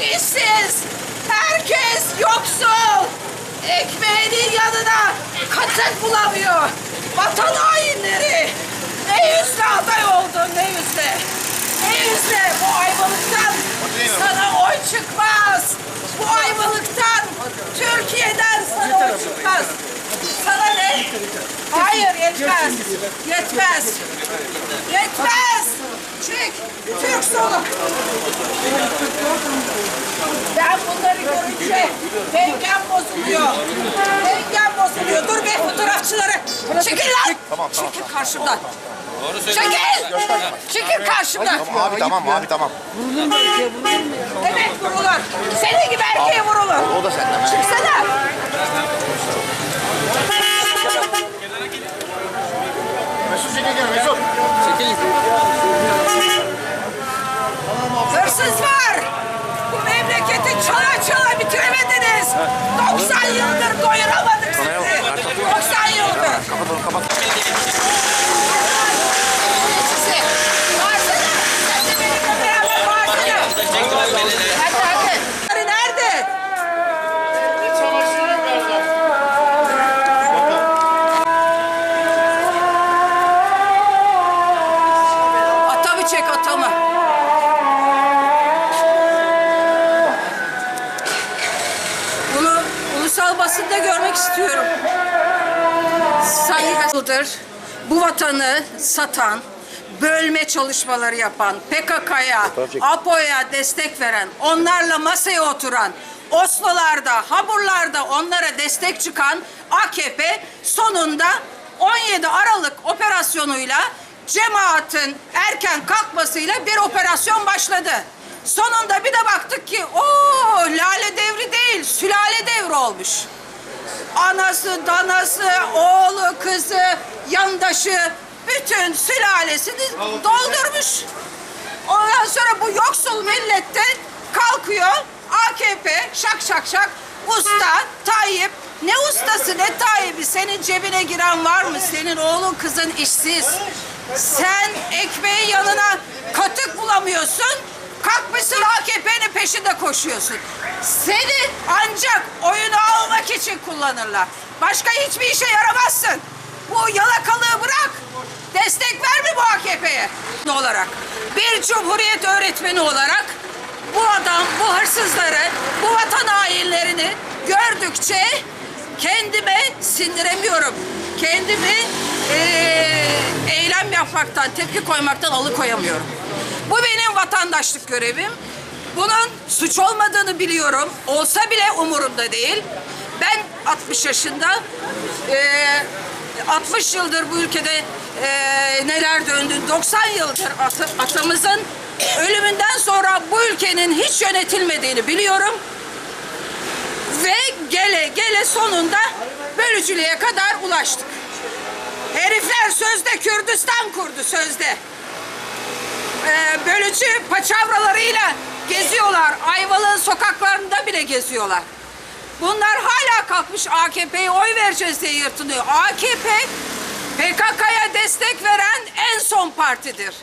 işsiz, herkes yoksul. Ekmeğinin yanına katık bulamıyor. Vatan hainleri. Ne yüzle aday oldun, ne yüzle. Ne yüzle bu ayvalıktan sana oy çıkmaz. Bu ayvalıktan, Türkiye'den sana oy çıkmaz. Sana ne? Hayır yetmez. Yetmez. Yetmez. Çık. Türk solu. Ben bunları görünce dengem bozuluyor. Dengem bozuluyor. Dur be fotoğrafçıları. Çekil lan. Çekil karşımdan. Çekil. Çekil karşımdan. Abi tamam abi tamam. Evet vurulur. Senin gibi erkeğe vurulur. O da senden. Çıksana. Hırsız var. Bu memleketi çala çala bitiremediniz. 90 yıldır doyuramadık sizi. 90 yıldır. Kapat kapat. Sizi. Bağırsana. Basında görmek istiyorum. Sayın yıldır bu vatanı satan, bölme çalışmaları yapan, PKK'ya, APO'ya destek veren, onlarla masaya oturan, Oslo'larda, Haburlarda onlara destek çıkan AKP sonunda 17 Aralık operasyonuyla cemaatin erken kalkmasıyla bir operasyon başladı. Sonunda bir de baktık ki o lale devri değil, sülale devri olmuş. Anası, danası, oğlu, kızı, yandaşı, bütün sülalesini doldurmuş. Ondan sonra bu yoksul millette kalkıyor AKP şak şak şak usta Tayyip ne ustası ne Tayyip'i senin cebine giren var mı? Senin oğlun kızın işsiz. Sen ekmeğin yanına katık bulamıyorsun. Kalkmışsın peşinde koşuyorsun. Seni ancak oyunu almak için kullanırlar. Başka hiçbir işe yaramazsın. Bu yalakalığı bırak. Destek verme bu AKP'ye. olarak. Bir cumhuriyet öğretmeni olarak bu adam, bu hırsızları, bu vatan hainlerini gördükçe kendime sindiremiyorum. Kendimi eee, eylem yapmaktan, tepki koymaktan alıkoyamıyorum. Bu benim vatandaşlık görevim. Bunun suç olmadığını biliyorum. Olsa bile umurumda değil. Ben 60 yaşında. eee 60 yıldır bu ülkede eee, neler döndü. 90 yıldır ata- atamızın ölümünden sonra bu ülkenin hiç yönetilmediğini biliyorum. Ve gele gele sonunda bölücülüğe kadar ulaştık. Herifler sözde Kürdistan kurdu sözde. Ee, bölücü paçavralarıyla geziyorlar. Ayvalık'ın sokaklarında bile geziyorlar. Bunlar hala kalkmış AKP'ye oy vereceğiz diye yırtınıyor. AKP PKK'ya destek veren en son partidir.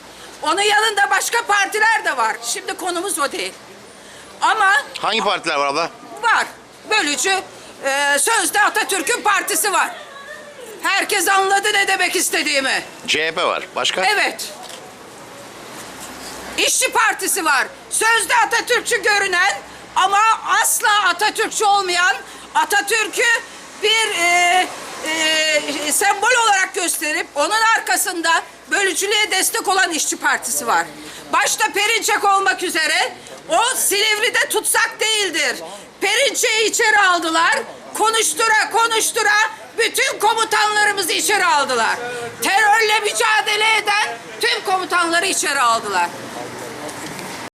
Onun yanında başka partiler de var. Şimdi konumuz o değil. Ama Hangi partiler var abla? var. Bölücü e, sözde Atatürk'ün partisi var. Herkes anladı ne demek istediğimi. CHP var. Başka? Evet. İşçi Partisi var. Sözde Atatürkçü görünen ama asla Atatürkçü olmayan Atatürk'ü bir e, e, sembol olarak gösterip onun arkasında bölücülüğe destek olan İşçi Partisi var. Başta Perinçek olmak üzere o Silivri'de tutsak değildir. Perinçek'i içeri aldılar. Konuştura konuştura bütün komutanlarımızı içeri aldılar. Terörle mücadele eden tüm komutanları içeri aldılar.